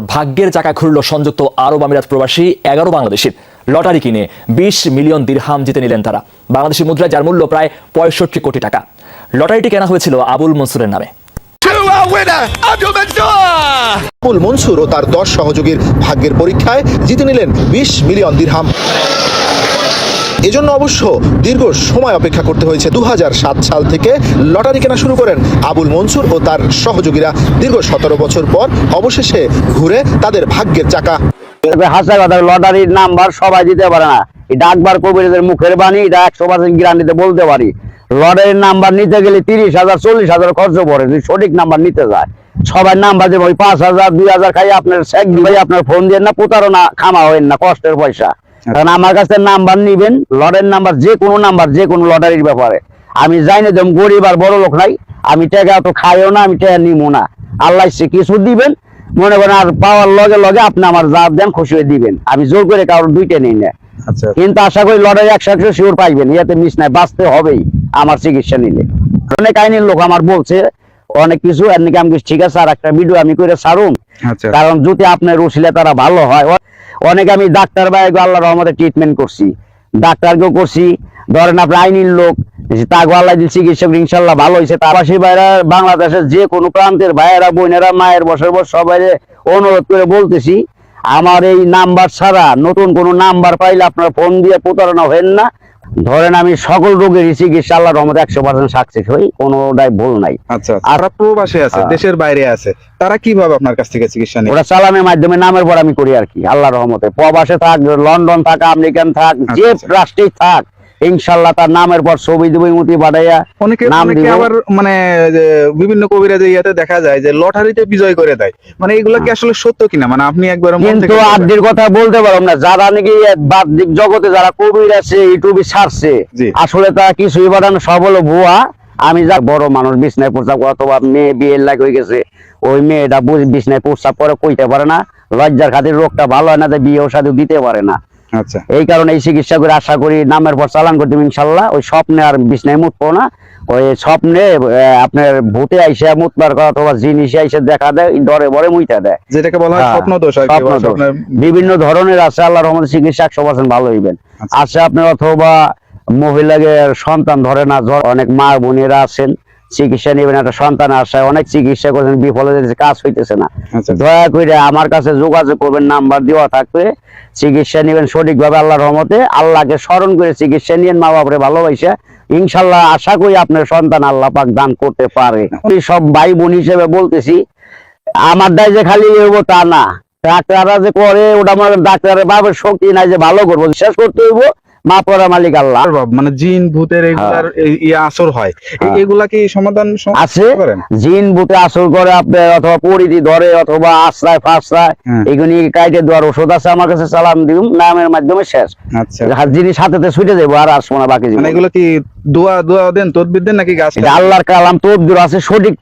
ভাগ্যের চাকা খুলল সংযুক্ত আরব আমিরাত প্রবাসী এগারো বাংলাদেশির। লটারি কিনে বিশ মিলিয়ন দিরহাম জিতে নিলেন তারা। বাংলাদেশি মুদ্রা যার মূল্য প্রায় পঁয়ষট্টি কোটি টাকা। লটারিটি কেনা হয়েছিল আবুল মনসুরের নামে! আবুল মনসুর ও তার দশ সহযোগীর ভাগ্যের পরীক্ষায় জিতে নিলেন বিশ মিলিয়ন দিরহাম। এজন্য অবশ্য দীর্ঘ সময় অপেক্ষা করতে হয়েছে। দু হাজার সাত সাল থেকে লটারি কেনা শুরু করেন আবুল মনসুর ও তার সহযোগীরা। দীর্ঘ সতেরো বছর পর অবশেষে ঘুরে তাদের ভাগ্যের চাকা। হাসা কথা, লটারির নাম্বার সবাই দিতে পারে না। এটা আকবর কবিরদের মুখের বাণী, এটা একশো পার্সেন্ট গ্যারান্টিতে বলতে পারি। লটারির নাম্বার নিতে গেলে তিরিশ হাজার, চল্লিশ হাজার খরচ পড়ে। যদি সঠিক নাম্বার নিতে যায়, সবাই নাম্বার দেবে, ওই পাঁচ হাজার, দুই হাজার খাই আপনার চেক দিবে আপনার ফোন দিয়ে না, প্রতারণা খামা হবেন না, কষ্টের পয়সা। কারণ আমার কাছে নাম্বার নিবেন লটারির নাম্বার যে কোনো নাম্বার যে কোনো লটারির ব্যাপারে। আমি জানি না যেমন গরিব আর বড় লোক নাই আমি টাকা তো খাইও না আমি টাকা নিবো না। আল্লাহ সে কিছু দিবেন মনে করেন আর পাওয়ার লগে লগে আপনি আমার যা দেন খুশি হয়ে দিবেন। আমি জোর করে কারোর দুইটা নিই না। আচ্ছা। কিন্তু আশা করি লড়াই একশো একশো শিওর পাইবেন ইয়াতে মিস নাই বাঁচতে হবেই আমার চিকিৎসা নিলে। অনেক আইনের লোক আমার বলছে অনেক কিছু আমি ঠিক আছে আর একটা ভিডিও আমি করে সারুন আচ্ছা। কারণ যদি আপনার রসিলে তারা ভালো হয় অনেক আমি ডাক্তার ভাই আল্লাহ রহমতে ট্রিটমেন্ট করছি। ডাক্তারকেও করছি ধরেন আপনার আইনের লোক তাকে আল্লাহ চিকিৎসক ইনশাল্লাহ ভালো হয়েছে তাবাসী ভাইরা বাংলাদেশের যে কোনো প্রান্তের ভাইয়েরা বোনেরা মায়ের বছর বছর সবাই অনুরোধ করে বলতেছি আমার এই নাম্বার ছাড়া নতুন কোনো নাম্বার পাইলে আপনার ফোন দিয়ে প্রতারণা হবেন না। ধরেন আমি সকল রোগের চিকিৎসা আল্লাহ রহমতে একশো পার্সেন্ট সাকসেস হই কোনোটাই ভুল নাই। আচ্ছা আর প্রবাসে আছে হ্যাঁ। দেশের বাইরে আছে। তারা কীভাবে আপনার কাছ থেকে চিকিৎসা নেয়? ওরা সালামের মাধ্যমে নামের পর আমি করি আর কি আল্লাহ রহমতে। প্রবাসে থাক লন্ডন থাক আমেরিকান থাক যে আচ্ছা। রাষ্ট্রেই থাক ইনশাল্লাহ তার নামের পর ছবি দিব মতি বাড়াইয়া অনেকে অনেকে আবার মানে বিভিন্ন কবিরাজ ইয়াতে দেখা যায় যে লটারিতে বিজয় করে দেয়। মানে এগুলো কি আসলে সত্য কিনা? মানে আপনি একবার কিন্তু আড্ডির কথা বলতে পারলাম না। যারা নাকি বাহ্যিক জগতে যারা কবির আছে ইউটিউবে ছাড়ছে আসলে তারা কিছুই বাদান সব হলো ভুয়া। আমি যা বড় মানুষ বিছনায় প্রস্তাব অথবা মেয়ে বিয়ের লাগ হয়ে গেছে ওই মেয়েটা বুঝ বিছনায় প্রস্তাব করে কইতে পারে না। লজ্জার খাতির রোগটা ভালো হয় না তাই বিয়েও সাথে দিতে পারে না। আচ্ছা। এই কারণে এই চিকিৎসা করে আশা করি নামের পর চালান করে করতে ইনশাল্লাহ। ওই স্বপ্নে আর বিছনায় মুতবো না। ওই স্বপ্নে আপনার ভূতে আইসা মুতবার কথা অথবা জিনিস আইসা দেখা দেয় ডরে বরে মুইতা দেয়। যেটাকে বলা হয় স্বপ্ন দোষ স্বপ্ন দোষ। বিভিন্ন ধরনের আছে আল্লাহ রহমত চিকিৎসা একশো পার্সেন্ট ভালো হইবেন। আচ্ছা। আছে আপনার অথবা মহিলাকে সন্তান ধরে না অনেক মা বোনেরা আছেন। চিকিৎসা নেবেন একটা সন্তান আসায় অনেক চিকিৎসা করছেন বিফলে যেতেছে, কাজ হইতেছে না। আচ্ছা। দয়া করে আমার কাছে যোগাযোগ করবেন নাম্বার দেওয়া থাকবে। চিকিৎসা নেবেন সঠিকভাবে আল্লাহ রহমতে। আল্লাহকে স্মরণ করে চিকিৎসা নিয়েন মা বাপরে ভালোবাসা। ইনশাল্লাহ আশা করি আপনার সন্তান আল্লাহ পাক দান করতে পারে। আমি সব ভাই বোন হিসেবে বলতেছি আমার দায় যে খালি হইব তা না। ডাক্তাররা যে করে ওটা আমার ডাক্তারের বাবার শক্তি নাই যে ভালো করব। বিশ্বাস করতে হইব মা পড়া মালিক আল্লাহ। মানে জিন ভূতের এগুলার এই- এই আসর হয়। হ্যাঁ। এগুলা কি সমাধান আছে। জিন বুতে আসর করে আপনার অথবা পরিধি ধরে অথবা আশ্রয় ফাশ্রয়। এগুলি কাইটে দেওয়ার ওষুধ আছে আমার কাছে চালান দিম নামের মাধ্যমে শেষ। আচ্ছা। আর জিনিস হাতেতে ছুটে যাব আর আসব না বাকি মানে এগুলো কি দোয়া দোয়া দেন তদবির দেন নাকি গাছ আল্লাহর কালাম আছে সঠিক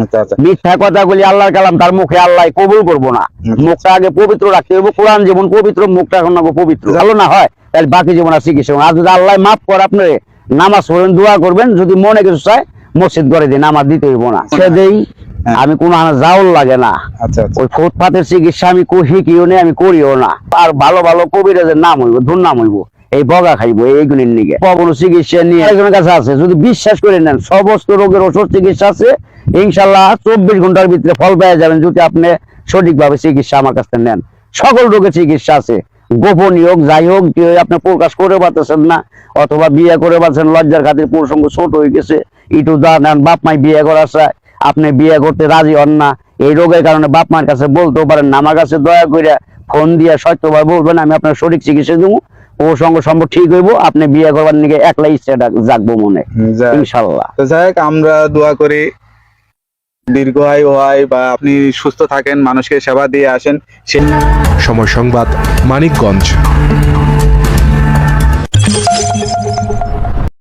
আচ্ছা আচ্ছা। মিথ্যা কথাগুলি আল্লাহর কালাম তার মুখে আল্লাহ কবুল করব না। মুখটা আগে পবিত্র রাখতে হবে কোরআন যেমন পবিত্র মুখটা এখন পবিত্র। ভালো না হয়? তাহলে বাকি জীবন আর চিকিৎসা আর যদি আল্লাহ মাফ করে আপনি নামাজ পড়বেন দোয়া করবেন যদি মনে কিছু চায় মসজিদ করে দিন নামাজ দিতে হইব না। সে দেই হ্যাঁ। আমি কোনো জাউল লাগে না। আচ্ছা আচ্ছা। ওই ফুটপাতের চিকিৎসা আমি শিখিও নেই আমি করিও না। আর ভালো ভালো কবিরাজের নাম হইব ধুর নাম হইব এই বগা খাইবো এইগুলির নিকে পবন চিকিৎসা নিয়ে একজনের কাছে আছে যদি বিশ্বাস করে নেন সমস্ত রোগের ওষুধ চিকিৎসা আছে ইনশাল্লাহ চব্বিশ ঘণ্টার ভিতরে ফল পেয়ে যাবেন যদি আপনি সঠিকভাবে চিকিৎসা আমার কাছে নেন। সকল রোগের চিকিৎসা আছে। গোপনীয় যাই হোক যে আপনি প্রকাশ করে পারতেছেন না অথবা বিয়ে করে পারছেন লজ্জার খাতির প্রসঙ্গ ছোট হয়ে গেছে ইটু দা নেন বাপ মাই বিয়ে করার চায় আপনি বিয়ে করতে রাজি হন না এই রোগের কারণে বাপ মার কাছে বলতেও পারেন না। আমার কাছে দয়া করে ফোন দিয়ে সত্যভাবে বলবেন আমি আপনার শরীর চিকিৎসা দেবো প্রসঙ্গ সম্ভব ঠিক হইব আপনি বিয়ে করবার নিকে একলা ইচ্ছাটা জাগবো মনে ইনশাল্লাহ। যাই হোক, আমরা দোয়া করি দীর্ঘ আয়ু হয় বা আপনি সুস্থ থাকেন, মানুষকে সেবা দিয়ে আসেন, সে সময় সংবাদ, মানিকগঞ্জ।